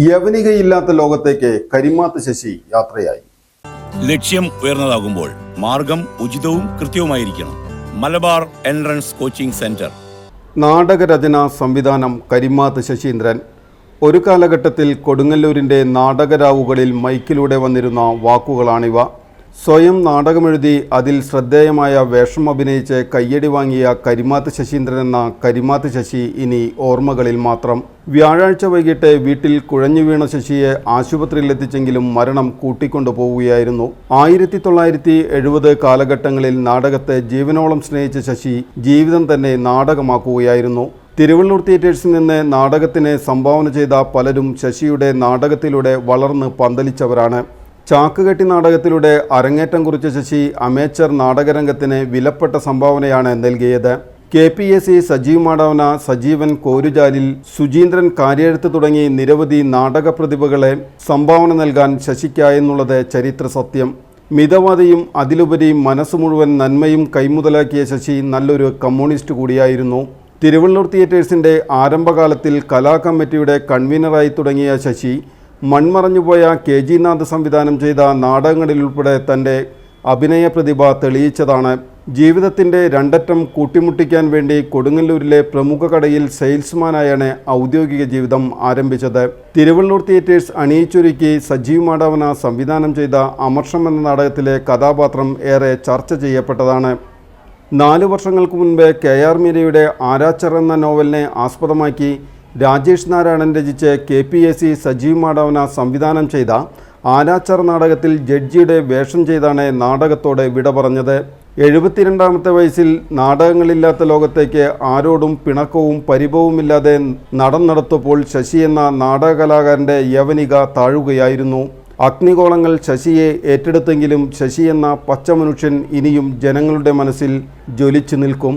യവനികയില്ലാത്ത ലോകത്തേക്ക് കരിമാത്ത് ശശി യാത്രയായി. ലക്ഷ്യം ഉയർന്നതാകുമ്പോൾ മാർഗം ഉചിതവും കൃത്യവുമായിരിക്കണം. Malabar entrance coaching centre. നാടകരചന സംവിധാനം കരിമാത്ത് ശശീന്ദ്രൻ. ഒരു കാലഘട്ടത്തിൽ കൊടുങ്ങല്ലൂരിന്റെ നാടകരാവുകളിൽ മൈക്കിലൂടെ വന്നിരുന്ന വാക്കുകളാണിവ. സ്വയം നാടകമെഴുതി അതിൽ ശ്രദ്ധേയമായ വേഷം അഭിനയിച്ച് കയ്യടി വാങ്ങിയ കരിമാത്ത് ശശീന്ദ്രൻ എന്ന കരിമാത്ത് ശശി ഇനി ഓർമ്മകളിൽ മാത്രം. വ്യാഴാഴ്ച വൈകിട്ട് വീട്ടിൽ കുഴഞ്ഞു വീണ ശശിയെ ആശുപത്രിയിലെത്തിച്ചെങ്കിലും മരണം കൂട്ടിക്കൊണ്ടു പോവുകയായിരുന്നു. ആയിരത്തി തൊള്ളായിരത്തി എഴുപത് കാലഘട്ടങ്ങളിൽ നാടകത്തെ ജീവനോളം സ്നേഹിച്ച ശശി ജീവിതം തന്നെ നാടകമാക്കുകയായിരുന്നു. തിരുവള്ളൂർ തിയേറ്റേഴ്സിൽ നിന്ന് നാടകത്തിന് സംഭാവന ചെയ്ത പലരും ശശിയുടെ നാടകത്തിലൂടെ വളർന്ന് പന്തലിച്ചവരാണ്. ചാക്കുകെട്ടി നാടകത്തിലൂടെ അരങ്ങേറ്റം കുറിച്ച ശശി അമേച്ചർ നാടകരംഗത്തിന് വിലപ്പെട്ട സംഭാവനയാണ് നൽകിയത്. K P S C Sajeev Madavana Sajeevan Korujalil Sujeendran Karyezhuthu തുടങ്ങി നിരവധി നാടക പ്രതിഭകളെ സംഭാവന നൽകാൻ ശശിക്കായെന്നുള്ളത് ചരിത്ര സത്യം. മിതവാദിയും അതിലുപരി മനസ്സ് മുഴുവൻ നന്മയും കൈമുതലാക്കിയ ശശി നല്ലൊരു കമ്മ്യൂണിസ്റ്റ് കൂടിയായിരുന്നു. തിരുവള്ളൂർ തിയേറ്റേഴ്സിന്റെ ആരംഭകാലത്തിൽ കലാ കമ്മിറ്റിയുടെ കൺവീനറായി തുടങ്ങിയ ശശി മൺമറഞ്ഞുപോയ കെ ജി നാഥ് സംവിധാനം ചെയ്ത നാടകങ്ങളിലുൾപ്പെടെ തന്റെ അഭിനയ പ്രതിഭ തെളിയിച്ചതാണ്. ജീവിതത്തിന്റെ രണ്ടറ്റം കൂട്ടിമുട്ടിക്കാൻ വേണ്ടി കൊടുങ്ങല്ലൂരിലെ പ്രമുഖ കടയിൽ സെയിൽസ്മാനായാണ് ഔദ്യോഗിക ജീവിതം ആരംഭിച്ചത്. തിരുവള്ളൂർ തിയേറ്റേഴ്സ് അണിയിച്ചൊരുക്കി സജീവ് മാടവന സംവിധാനം ചെയ്ത അമർഷം എന്ന നാടകത്തിലെ കഥാപാത്രം ഏറെ ചർച്ച ചെയ്യപ്പെട്ടതാണ്. നാല് വർഷങ്ങൾക്ക് മുൻപ് കെ ആർ മീരയുടെ ആരാച്ചർ എന്ന നോവലിനെ ആസ്പദമാക്കി രാജേഷ് നാരായണൻ രചിച്ച് K P A C Sajeev Madavana സംവിധാനം ചെയ്ത ആരാച്ചർ നാടകത്തിൽ ജഡ്ജിയുടെ വേഷം ചെയ്താണ് നാടകത്തോടെ വിട പറഞ്ഞത്. എഴുപത്തിരണ്ടാമത്തെ വയസ്സിൽ നാടകങ്ങളില്ലാത്ത ലോകത്തേക്ക് ആരോടും പിണക്കവും പരിഭവവുമില്ലാതെ നടൻ നടത്തപ്പോൾ ശശി എന്ന നാടകകലാകാരന്റെ യവനിക താഴുകയായിരുന്നു. അഗ്നികോളങ്ങൾ ശശിയെ ഏറ്റെടുത്തെങ്കിലും ശശി എന്ന പച്ചമനുഷ്യൻ ഇനിയും ജനങ്ങളുടെ മനസ്സിൽ ജ്വലിച്ചു നിൽക്കും.